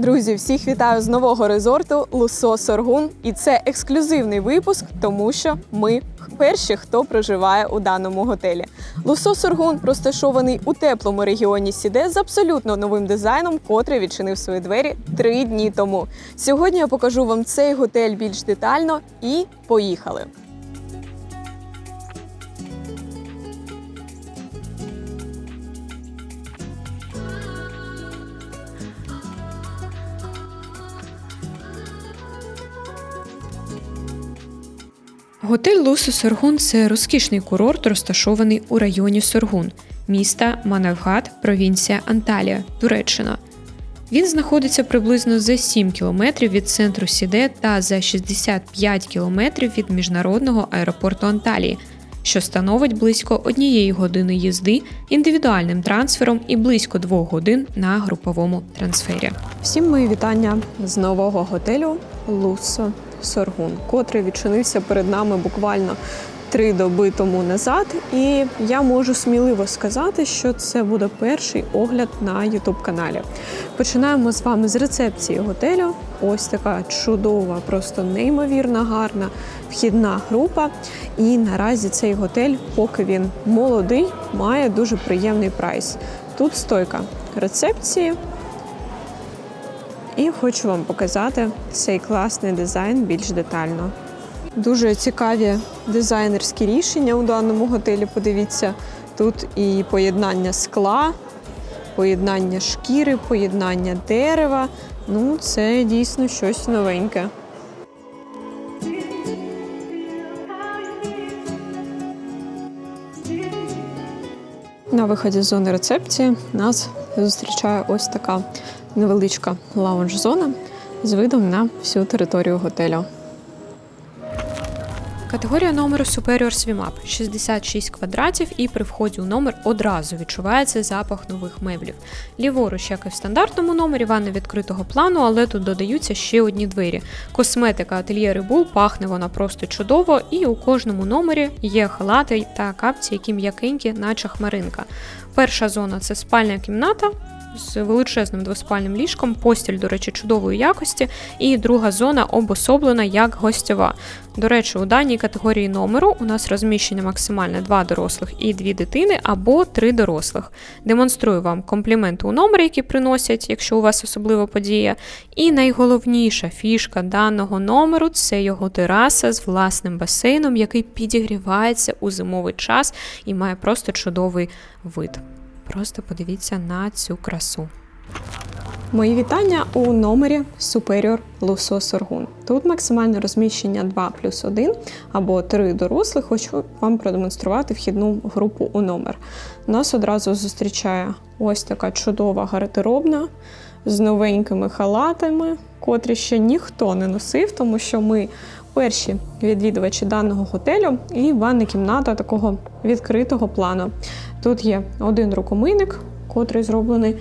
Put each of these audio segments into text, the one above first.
Друзі, всіх вітаю з нового резорту Лусо Соргун. І це ексклюзивний випуск, тому що ми перші, хто проживає у даному готелі. Лусо Соргун розташований у теплому регіоні Сіде з абсолютно новим дизайном, котрий відчинив свої двері три дні тому. Сьогодні я покажу вам цей готель більш детально і поїхали. Готель Лусу Соргун це розкішний курорт, розташований у районі Соргун, міста Манавгат, провінція Анталія, Туреччина. Він знаходиться приблизно за 7 кілометрів від центру Сіде та за 65 кілометрів від міжнародного аеропорту Анталії, що становить близько однієї години їзди індивідуальним трансфером і близько двох годин на груповому трансфері. Всім мої вітання з нового готелю Лусо Соргун, котрий відчинився перед нами буквально три доби тому назад. І я можу сміливо сказати, що це буде перший огляд на youtube каналі. Починаємо з вами з рецепції готелю. Ось така чудова, просто неймовірно гарна вхідна група. І наразі цей готель, поки він молодий, має дуже приємний прайс. Тут стойка рецепції. І хочу вам показати цей класний дизайн більш детально. Дуже цікаві дизайнерські рішення у даному готелі. Подивіться, тут і поєднання скла, поєднання шкіри, поєднання дерева. Ну, це дійсно щось новеньке. На виході з зони рецепції нас зустрічає ось така невеличка лаунж-зона з видом на всю територію готелю. Категорія номеру Superior Swim 66 квадратів, і при вході у номер одразу відчувається запах нових меблів. Ліворуч, як і в стандартному номері, ванна відкритого плану, але тут додаються ще одні двері. Косметика ательє Рибул пахне вона просто чудово, і у кожному номері є халати та капці, які м'якенькі, наче хмаринка. Перша зона це спальня кімната. З величезним двоспальним ліжком, постіль, до речі, чудової якості, і друга зона обособлена як гостьова. До речі, у даній категорії номеру у нас розміщення максимальне 2 дорослих і 2 дитини або 3 дорослих. Демонструю вам компліменти у номері, які приносять, якщо у вас особлива подія. І найголовніша фішка даного номеру це його тераса з власним басейном, який підігрівається у зимовий час і має просто чудовий вид. Просто подивіться на цю красу. Мої вітання у номері Superior Luso Соргун. Тут максимальне розміщення 2 плюс 1 або 3 дорослих. Хочу вам продемонструвати вхідну групу у номер. Нас одразу зустрічає ось така чудова гардеробна з новенькими халатами, котрі ще ніхто не носив, тому що ми перші відвідувачі даного готелю і ванна кімната такого відкритого плану. Тут є один рукомийник, котрий зроблений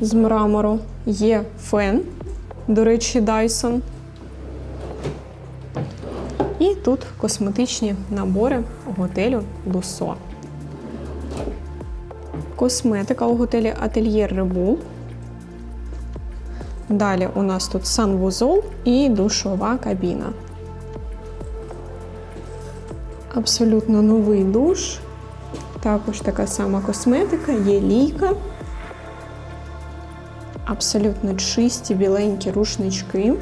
з мрамору. Є фен, до речі, Dyson. І тут косметичні набори готелю Лусо. Косметика у готелі Ательєр Рибул. Далі у нас тут санвузол і душова кабіна. Абсолютно новий душ. Також така сама косметика, є лійка. Абсолютно чисті біленькі рушнички.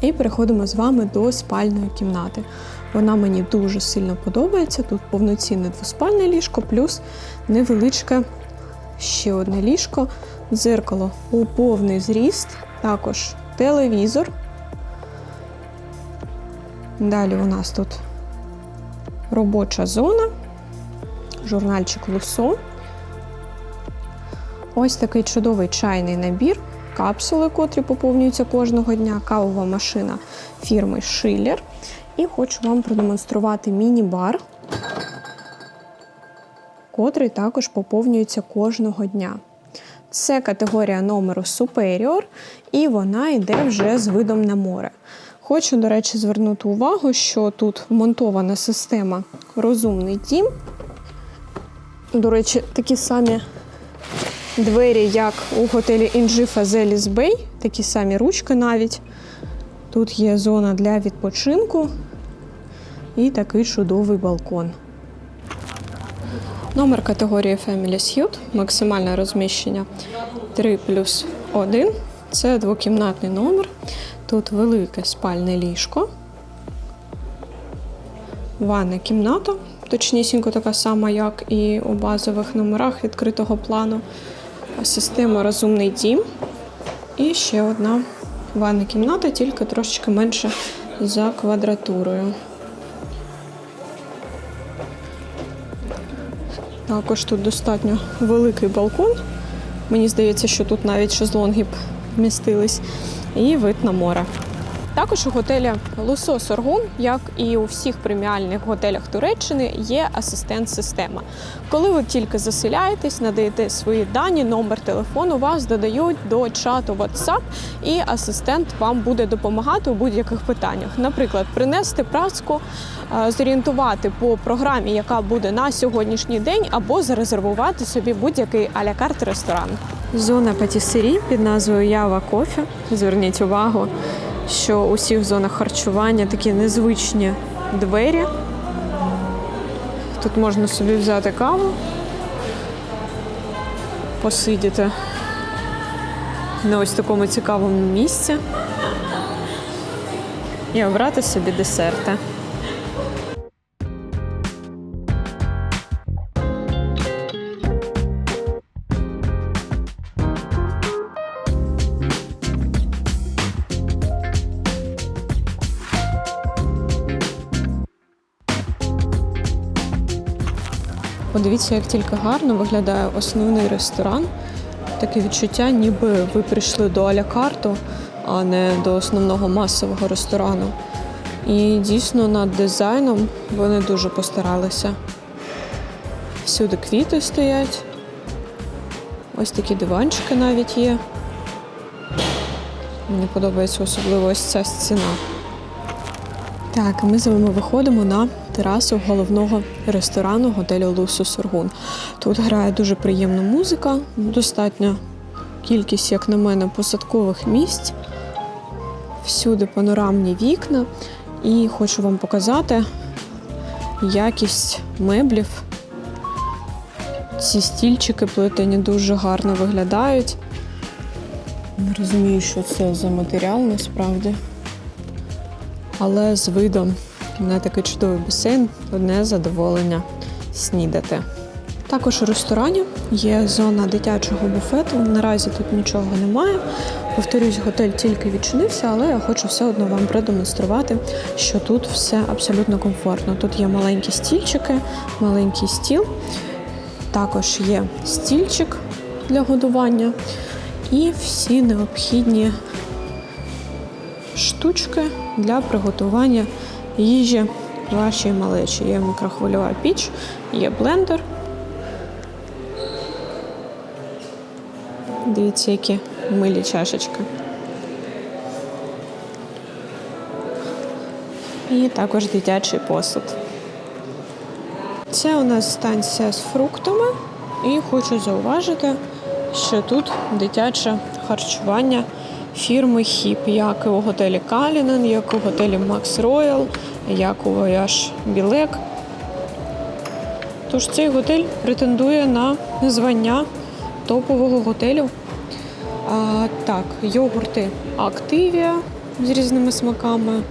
І переходимо з вами до спальної кімнати. Вона мені дуже сильно подобається. Тут повноцінне двоспальне ліжко, плюс невеличке ще одне ліжко, дзеркало у повний зріст, також телевізор. Далі у нас тут робоча зона, журнальчик Лусо. Ось такий чудовий чайний набір, капсули, котрі поповнюються кожного дня, кавова машина фірми Schiller. І хочу вам продемонструвати міні-бар, котрий також поповнюється кожного дня. Це категорія номеру Superior, і вона йде вже з видом на море. Хочу, до речі, звернути увагу, що тут вмонтована система розумний дім. До речі, такі самі Двері, як у готелі Інжифа Зеліс Бей, такі самі ручки навіть. Тут є зона для відпочинку і такий чудовий балкон. Номер категорії Family Suite, максимальне розміщення 3 плюс 1. Це двокімнатний номер. Тут велике спальне ліжко. Ванна кімната, точнісінько така сама, як і у базових номерах відкритого плану. Система Розумний дім. І ще одна ванна кімната, тільки трошечки менше за квадратурою. Також тут достатньо великий балкон. Мені здається, що тут навіть шезлонги б вмістились. І вид на море. Також у готелі Лусо Соргун, як і у всіх преміальних готелях Туреччини, є асистент-система. Коли ви тільки заселяєтесь, надаєте свої дані, номер телефону, вас додають до чату WhatsApp, і асистент вам буде допомагати у будь-яких питаннях. Наприклад, принести праску, е, зорієнтувати по програмі, яка буде на сьогоднішній день, або зарезервувати собі будь-який аля-карт ресторан. Зона патісері під назвою Ява Кофі. Зверніть увагу, що у всіх зонах харчування такі незвичні двері. Тут можна собі взяти каву, посидіти на ось такому цікавому місці і обрати собі десерти. Подивіться, як тільки гарно виглядає основний ресторан. Таке відчуття, ніби ви прийшли до аля карту, а не до основного масового ресторану. І дійсно над дизайном вони дуже постаралися. Всюди квіти стоять. Ось такі диванчики навіть є. Мені подобається особливо ось ця стіна. Так, ми з вами виходимо на терасу головного ресторану готелю Лусу Соргун. Тут грає дуже приємна музика, достатня кількість, як на мене, посадкових місць. Всюди панорамні вікна. І хочу вам показати якість меблів. Ці стільчики плетені дуже гарно виглядають. Не розумію, що це за матеріал насправді але з видом на такий чудовий басейн одне задоволення снідати. Також у ресторані є зона дитячого буфету. Наразі тут нічого немає. Повторюсь, готель тільки відчинився, але я хочу все одно вам продемонструвати, що тут все абсолютно комфортно. Тут є маленькі стільчики, маленький стіл, також є стільчик для годування і всі необхідні штучки для приготування їжі вашій малечі. Є мікрохвильова піч, є блендер. Дивіться, які милі чашечки. І також дитячий посуд. Це у нас станція з фруктами, і хочу зауважити, що тут дитяче харчування фірми Хіп, як і у готелі Калінен, як у готелі Макс Роял, як у Voyage Білек. Тож цей готель претендує на звання топового готелю. А, Так, йогурти Активія з різними смаками.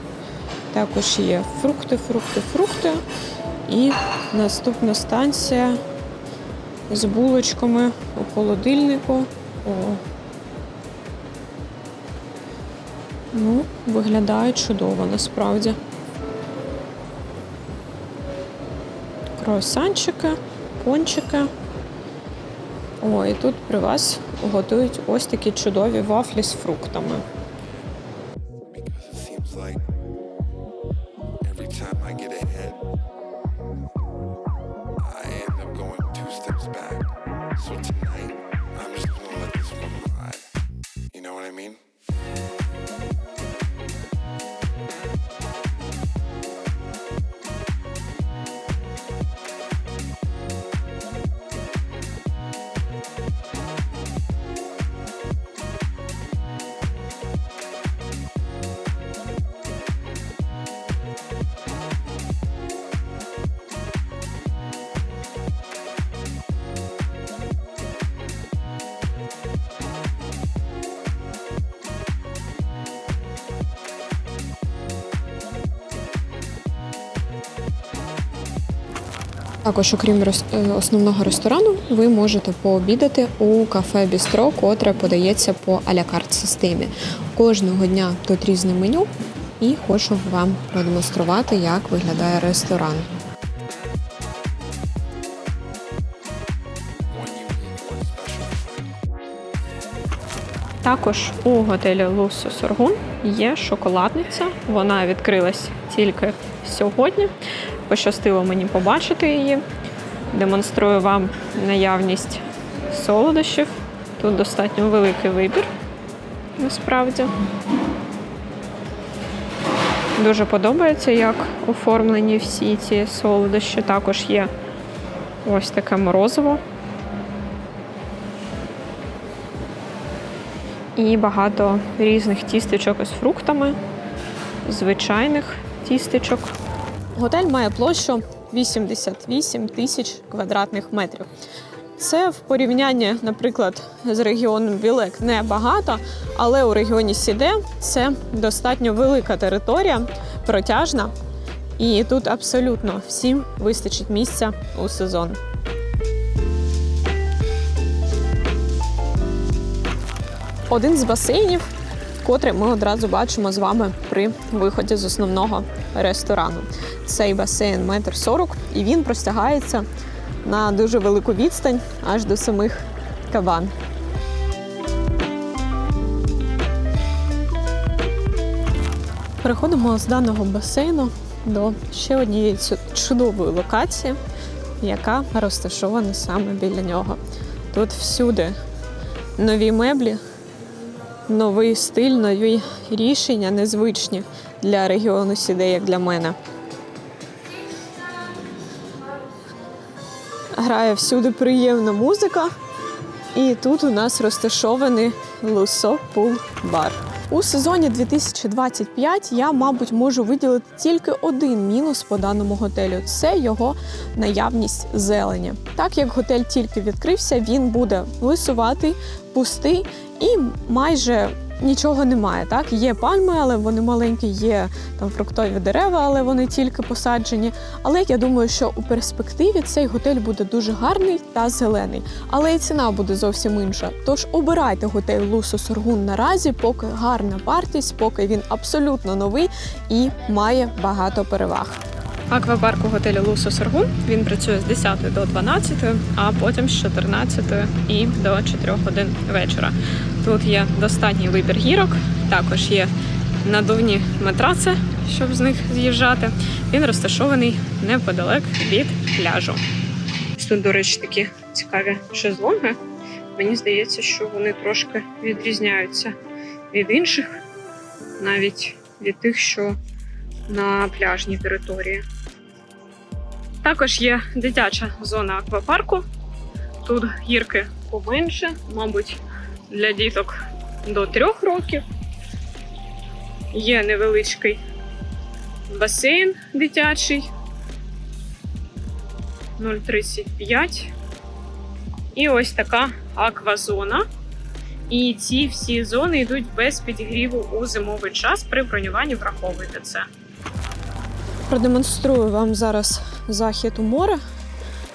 Також є фрукти, фрукти, фрукти. І наступна станція з булочками у холодильнику. Ну, виглядає чудово насправді. Круасанчики, пончики. О, і тут при вас готують ось такі чудові вафлі з фруктами. Також, окрім е, основного ресторану, ви можете пообідати у кафе Бістро, котре подається по алякарт системі. Кожного дня тут різне меню, і хочу вам продемонструвати, як виглядає ресторан. Також у готелі Лусо Соргун є шоколадниця. Вона відкрилась тільки сьогодні. Пощастило мені побачити її. Демонструю вам наявність солодощів. Тут достатньо великий вибір, насправді. Дуже подобається, як оформлені всі ці солодощі. Також є ось таке морозиво. І багато різних тістечок із фруктами, звичайних тістечок. Готель має площу 88 тисяч квадратних метрів. Це в порівнянні, наприклад, з регіоном Білек не багато, але у регіоні Сіде це достатньо велика територія, протяжна, і тут абсолютно всім вистачить місця у сезон. Один з басейнів, котрий ми одразу бачимо з вами при виході з основного ресторану. Цей басейн метр сорок, і він простягається на дуже велику відстань аж до самих кабан. Переходимо з даного басейну до ще однієї чудової локації, яка розташована саме біля нього. Тут всюди нові меблі, новий стиль, нові рішення, незвичні для регіону Сіде, як для мене. Грає всюди приємна музика. І тут у нас розташований Лусо Пул Бар. У сезоні 2025 я, мабуть, можу виділити тільки один мінус по даному готелю це його наявність зелені. Так як готель тільки відкрився, він буде лисуватий, пустий і майже нічого немає. Так, є пальми, але вони маленькі, є там фруктові дерева, але вони тільки посаджені. Але я думаю, що у перспективі цей готель буде дуже гарний та зелений. Але і ціна буде зовсім інша. Тож обирайте готель Лусо Соргун наразі, поки гарна вартість, поки він абсолютно новий і має багато переваг. Аквапарк у готелі Лусо Соргун він працює з 10 до 12, а потім з 14 і до 4 годин вечора. Тут є достатній вибір гірок, також є надувні матраци, щоб з них з'їжджати. Він розташований неподалек від пляжу. Тут, до речі, такі цікаві шезлонги. Мені здається, що вони трошки відрізняються від інших, навіть від тих, що на пляжній території. Також є дитяча зона аквапарку. Тут гірки поменше, мабуть, для діток до трьох років. Є невеличкий басейн дитячий 0,35. І ось така аквазона. І ці всі зони йдуть без підігріву у зимовий час. При бронюванні враховуйте це. Продемонструю вам зараз захід у море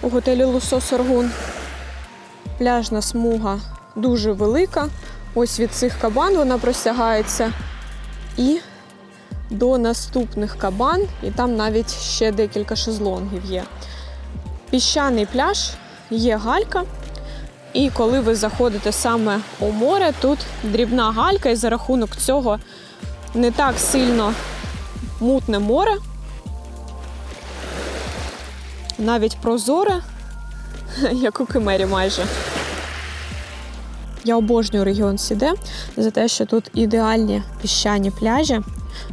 у готелі Лусо Соргун. Пляжна смуга дуже велика. Ось від цих кабан вона простягається. І до наступних кабан, і там навіть ще декілька шезлонгів є. Піщаний пляж, є галька. І коли ви заходите саме у море, тут дрібна галька, і за рахунок цього не так сильно мутне море. Навіть прозоре, як у Кимері майже. Я обожнюю регіон Сіде за те, що тут ідеальні піщані пляжі.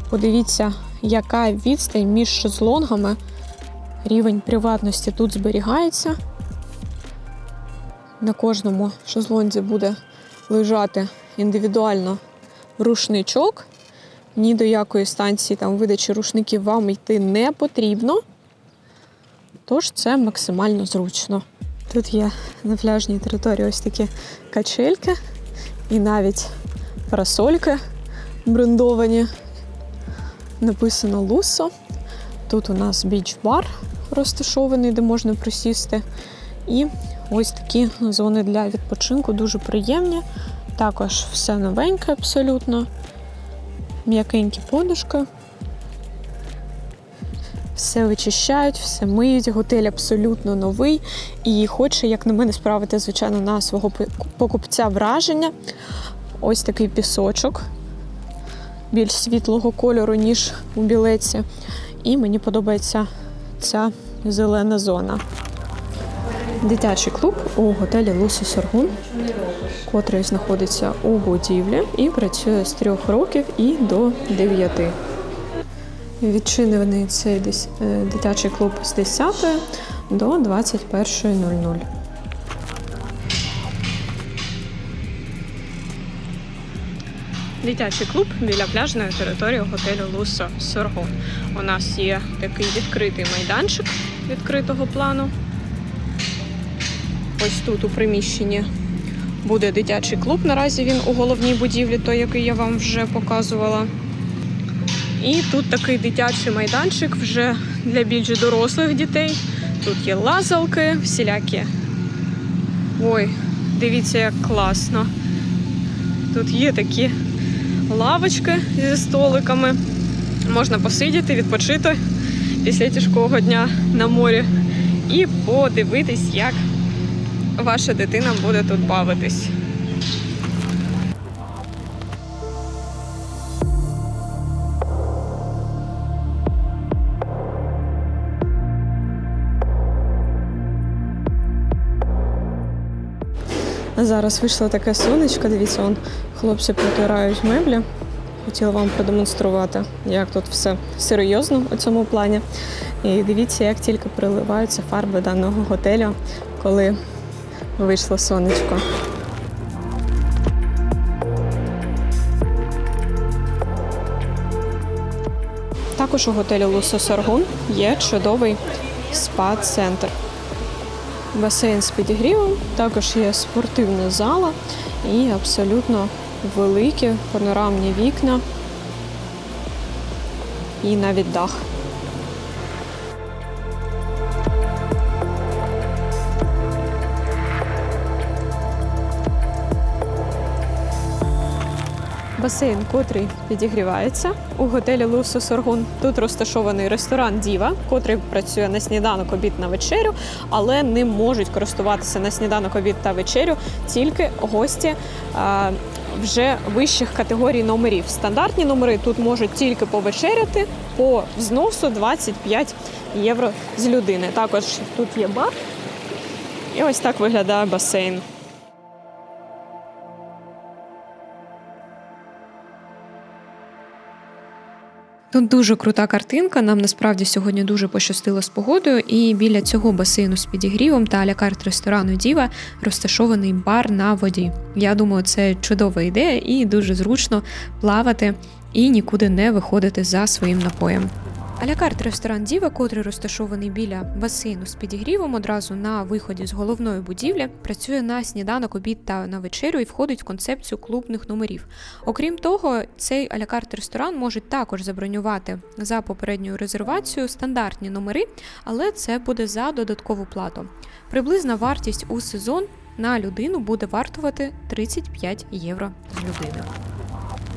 Подивіться, яка відстань між шезлонгами. Рівень приватності тут зберігається. На кожному шезлонзі буде лежати індивідуально рушничок. Ні до якої станції там видачі рушників вам йти не потрібно. Тож це максимально зручно. Тут є на пляжній території ось такі качельки і навіть парасольки брендовані. Написано Лусо. Тут у нас біч-бар розташований, де можна присісти. І ось такі зони для відпочинку дуже приємні. Також все новеньке абсолютно. М'якенькі подушки. Все вичищають, все миють. Готель абсолютно новий і хоче, як на мене, справити, звичайно, на свого покупця враження. Ось такий пісочок більш світлого кольору, ніж у білеці. І мені подобається ця зелена зона. Дитячий клуб у готелі Лусо Соргун, котрий знаходиться у будівлі і працює з трьох років і до дев'яти. Відчинений цей е, дитячий клуб з 10 до 21.00. Дитячий клуб біля пляжної території готелю Лусо Соргон. У нас є такий відкритий майданчик відкритого плану. Ось тут у приміщенні буде дитячий клуб. Наразі він у головній будівлі, той, який я вам вже показувала. І тут такий дитячий майданчик вже для більш дорослих дітей. Тут є лазалки, всілякі. Ой, дивіться, як класно. Тут є такі лавочки зі столиками. Можна посидіти, відпочити після тяжкого дня на морі і подивитись, як ваша дитина буде тут бавитись. Зараз вийшло таке сонечко. Дивіться, он хлопці протирають меблі. Хотіла вам продемонструвати, як тут все серйозно у цьому плані. І дивіться, як тільки приливаються фарби даного готелю, коли вийшло сонечко. Також у готелі Лусо Саргун є чудовий спа-центр. Басейн з підігрівом, також є спортивна зала і абсолютно великі панорамні вікна і навіть дах. Басейн, котрий підігрівається у готелі Лусо Соргун. Тут розташований ресторан Діва, котрий працює на сніданок, обід на вечерю, але не можуть користуватися на сніданок, обід та вечерю тільки гості а, вже вищих категорій номерів. Стандартні номери тут можуть тільки повечеряти по взносу 25 євро з людини. Також тут є бар. І ось так виглядає басейн. Тут дуже крута картинка. Нам насправді сьогодні дуже пощастило з погодою. І біля цього басейну з підігрівом та алякарт ресторану Діва розташований бар на воді. Я думаю, це чудова ідея і дуже зручно плавати і нікуди не виходити за своїм напоєм. Алякарт ресторан Діва, котрий розташований біля басейну з підігрівом одразу на виході з головної будівлі, працює на сніданок, обід та на вечерю і входить в концепцію клубних номерів. Окрім того, цей алякарт ресторан може також забронювати за попередньою резервацією стандартні номери, але це буде за додаткову плату. Приблизна вартість у сезон на людину буде вартувати 35 євро з людини.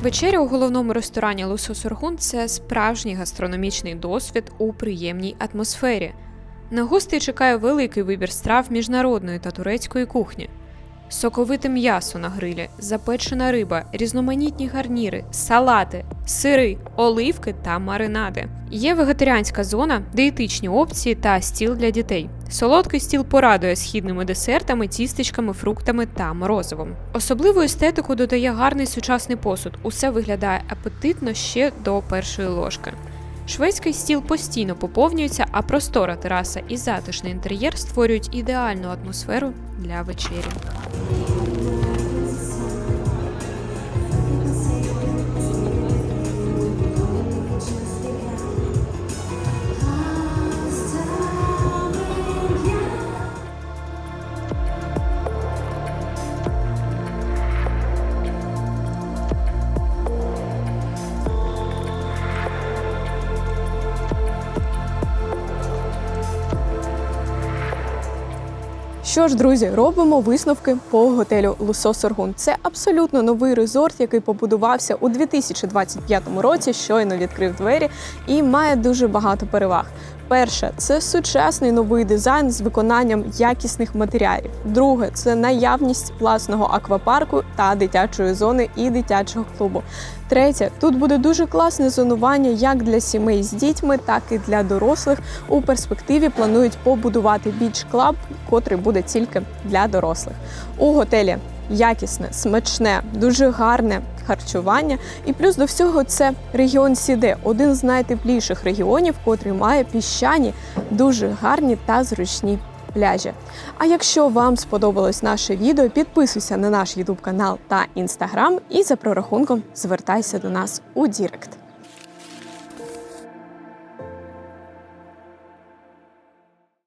Вечеря у головному ресторані Лусо Соргун це справжній гастрономічний досвід у приємній атмосфері. На гостей чекає великий вибір страв міжнародної та турецької кухні. Соковите м'ясо на грилі, запечена риба, різноманітні гарніри, салати, сири, оливки та маринади. Є вегетаріанська зона, дієтичні опції та стіл для дітей. Солодкий стіл порадує східними десертами, тістечками, фруктами та морозивом. Особливу естетику додає гарний сучасний посуд. Усе виглядає апетитно ще до першої ложки. Шведський стіл постійно поповнюється, а простора тераса і затишний інтер'єр створюють ідеальну атмосферу для вечері. Що ж, друзі, робимо висновки по готелю Лусо Соргун. Це абсолютно новий резорт, який побудувався у 2025 році, щойно відкрив двері і має дуже багато переваг. Перше, це сучасний новий дизайн з виконанням якісних матеріалів. Друге, це наявність власного аквапарку та дитячої зони і дитячого клубу. Третє, тут буде дуже класне зонування як для сімей з дітьми, так і для дорослих. У перспективі планують побудувати біч клаб, котрий буде тільки для дорослих. У готелі якісне, смачне, дуже гарне харчування. І плюс до всього це регіон Сіде, один з найтепліших регіонів, котрий має піщані, дуже гарні та зручні пляжі. А якщо вам сподобалось наше відео, підписуйся на наш YouTube канал та Instagram і за прорахунком звертайся до нас у Дірект.